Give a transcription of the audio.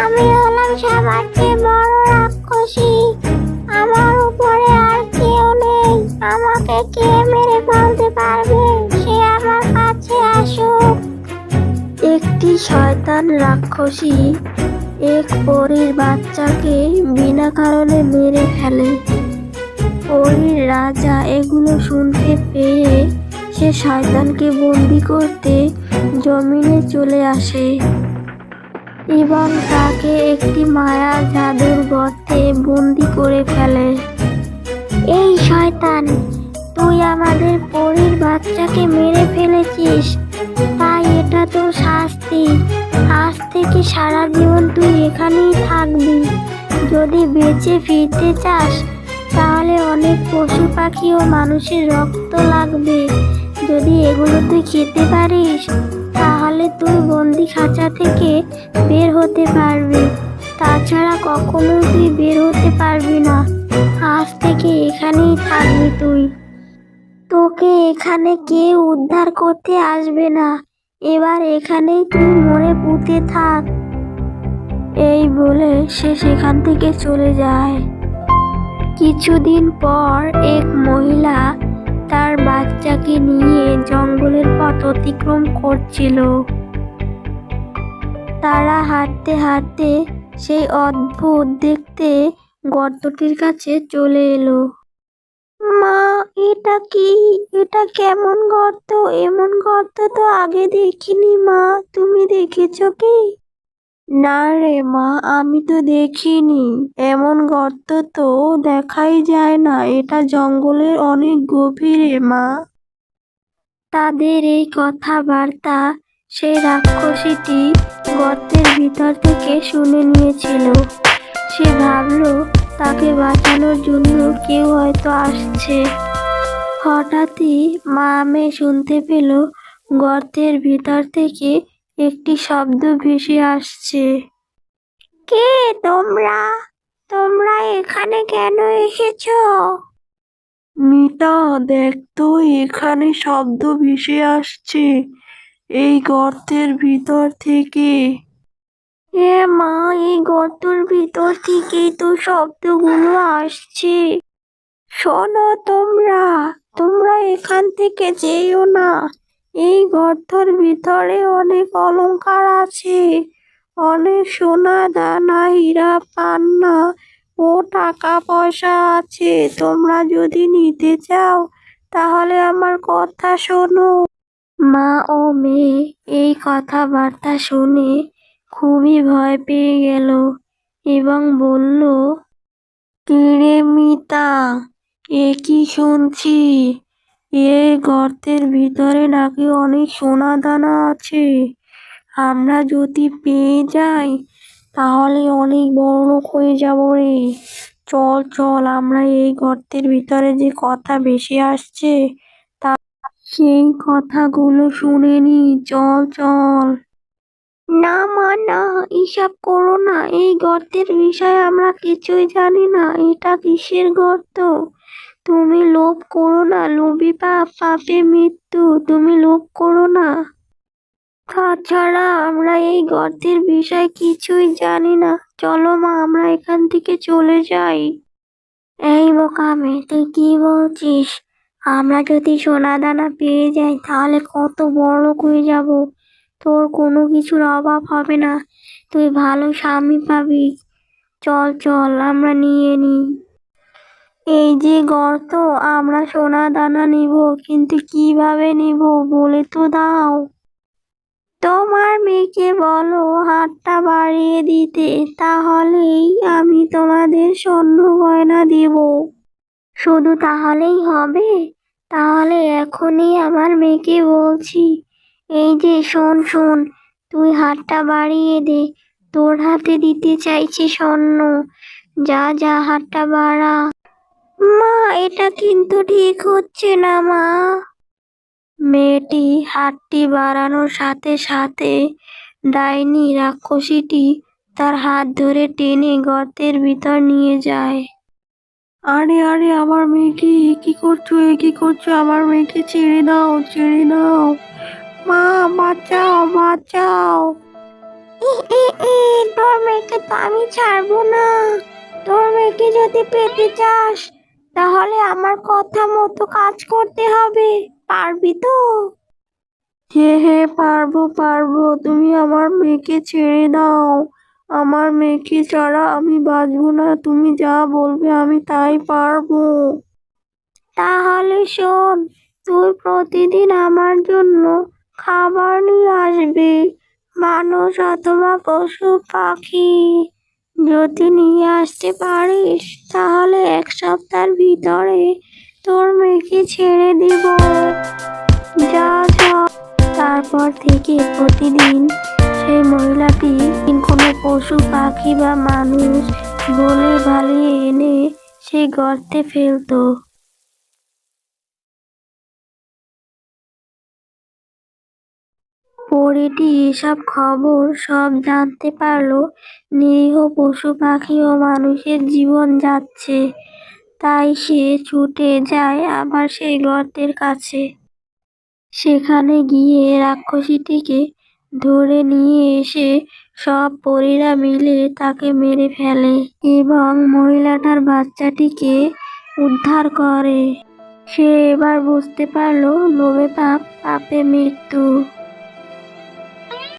আমি রাক্ষসী। আমার উপরে আর কেউ নেই। আমাকে কে মেরে ফেলতে পারবে? সে আমার কাছে আসুক। একটি শয়তান রাক্ষসী এক পরীর বাচ্চাকে বিনা কারণে মেরে ফেলে। পরীর রাজা এগুলো শুনতে পেয়ে সে শয়তানকে বন্দি করতে জমিনে চলে আসে। এবং তাকে একটি মায়া জাদুর গর্তে বন্দি করে ফেলে। এই শয়তান, তুই আমাদের পরীর বাচ্চাকে মেরে ফেলেছিস। তাই এটা তো শাস্তি। আজ থেকে সারা জীবন তুই এখানেই থাকবি। যদি বেঁচে ফিরতে চাস, তাহলে অনেক পশু পাখি ও মানুষের রক্ত লাগবে। যদি এগুলো তুই খেতে পারিস তাহলে তুই বন্দি খাঁচা থেকে বের হতে পারবি। তাছাড়া কখনো তুই বের হতে পারবি না। আজ থেকে এখানেই থাকবি তুই। তোকে এখানে কেউ উদ্ধার করতে আসবে না। এবার এখানেই তুই মরে পুঁতে থাক। এই বলে সে সেখান থেকে চলে যায়। কিছুদিন পর এক মহিলা তার বাচ্চাকে নিয়ে জঙ্গলের পথ অতিক্রম করছিল। তারা হাঁটতে হাঁটতে সেই অদ্ভুত দেখতে গর্তটির কাছে চলে এলো। মা, এটা কি? এটা কেমন গর্ত? এমন গর্ত তো আগে দেখিনি মা। তুমি দেখেছ কি? না রে মা, আমি তো দেখিনি। এমন গর্ত তো দেখাই যায় না, এটা জঙ্গলের অনেক গভীরে, মা। তাদের এই কথাবার্তা সেই রাক্ষসীটি গর্তের ভিতর থেকে শুনে নিয়েছিল। সে ভাবলো, তাকে বাঁচানোর জন্য কেউ হয়তো আসছে। হঠাৎই মা মেয়ে শুনতে পেল, গর্তের ভিতর থেকে একটি শব্দ ভেসে আসছে। কে তোমরা? তোমরা এখানে কেন এসেছ? মিতা দেখ তো এখানে শব্দ ভেসে আসছে। এই গর্তের ভিতর থেকে। এ মা এই গর্তর ভিতর থেকেই তো শব্দগুলো আসছে। শোনো তোমরা তোমরা এখান থেকে যেও না। এই গর্তর ভিতরে অনেক অলংকার আছে। অনেক সোনা দানা, হীরা, পান্না ও টাকা পয়সা আছে। তোমরা যদি নিতে চাও, তাহলে আমার কথা শোনো। মা ও মেয়ে, এই কথাবার্তা শুনে খুবই ভয় পেয়ে গেল এবং বলল, কিরে মিতা, এ কি শুনছি? এ গর্তের ভিতরে নাকি অনেক সোনা দানা আছে? আমরা যদি পেয়ে যাই, তাহলে অনেক বড় লোক হয়ে যাব রে। চল চল, আমরা এই গর্তের ভিতরে যে কথা বেশি আসছে, তা সেই কথাগুলো শুনে নি। চল চল। না, মা, না, এসব করো না। এই গর্তের বিষয়ে আমরা কিছুই জানি না। এটা কিসের গর্ত? তুমি লোভ করো না। লোভী পাপ পাপে মৃত্যু। তুমি লোভ করো না। তাছাড়া আমরা এই গর্তের বিষয়ে কিছুই জানি না। চলো মা, আমরা এখান থেকে চলে যাই। এই মোকামে তুই কি বলছিস? আমরা যদি সোনা দানা পেয়ে যাই, তাহলে কত বড় হয়ে যাব। তোর কোনো কিছুর অভাব হবে না। তুই ভালো স্বামী পাবি। চল চল, আমরা নিয়ে নিই। এই যে গর্ত, আমরা সোনা দানা নিব, কিন্তু কীভাবে নিব বলে তো দাও। তোমার মেয়েকে বলো হাতটা বাড়িয়ে দিতে, তাহলেই আমি তোমাদের স্বর্ণ গয়না দেব। শুধু তাহলেই হবে? তাহলে এখনই আমার মেয়েকে বলছি, এই যে শোন শোন, তুই হাতটা বাড়িয়ে দে, তোর হাতে দিতে চাইছি স্বর্ণ, যা যা, হাতটা বাড়া। মা, এটা কিন্তু ঠিক হচ্ছে না, মা। মেয়েটি হাতটি বাড়ানোর সাথে সাথে ডাইনি রাক্ষসীটি তার হাত ধরে টেনে গর্তের ভিতর নিয়ে যায়। আরে আরে আমার মেয়েকে কি করছ? এ কি করছ? আমার মেয়েকে ছেড়ে দাও ছেড়ে দাও। মা বাঁচাও বাঁচাও। তোর মেয়েকে তো আমি ছাড়বো না। তোর মেয়েকে যদি পেতে চাস তাহলে আমার কথা মতো কাজ করতে হবে। পারবি তো? হ্যাঁ হ্যাঁ পারব পারব। তুমি আমার মেয়েকে ছেড়ে দাও। আমার মেয়েকে ছাড়া আমি বাঁচবো না। তুমি যা বলবে আমি তাই পারব। তাহলে শোন, তুই প্রতিদিন আমার জন্য খাবার নিয়ে আসবি। মানুষ অথবা পশু, পাখি যদি নিয়ে আসতে পারিস, তাহলে এক সপ্তাহের ভিতরে তোর মেয়েকে ছেড়ে দিব। যা যা। তারপর থেকে প্রতিদিন সেই মহিলাটি কোনো পশু, পাখি বা মানুষ বলে ভালিয়ে এনে সেই গর্তে ফেলতো। পরীটি এসব খবর সব জানতে পারল। নিরীহ পশু, পাখি ও মানুষের জীবন যাচ্ছে। তাই সে ছুটে যায় আবার সেই গর্তের কাছে। সেখানে গিয়ে রাক্ষসীটিকে ধরে নিয়ে এসে সব পরীরা মিলে তাকে মেরে ফেলে এবং মহিলাটার বাচ্চাটিকে উদ্ধার করে। সে এবার বুঝতে পারল লোভে পাপ, পাপে মৃত্যু।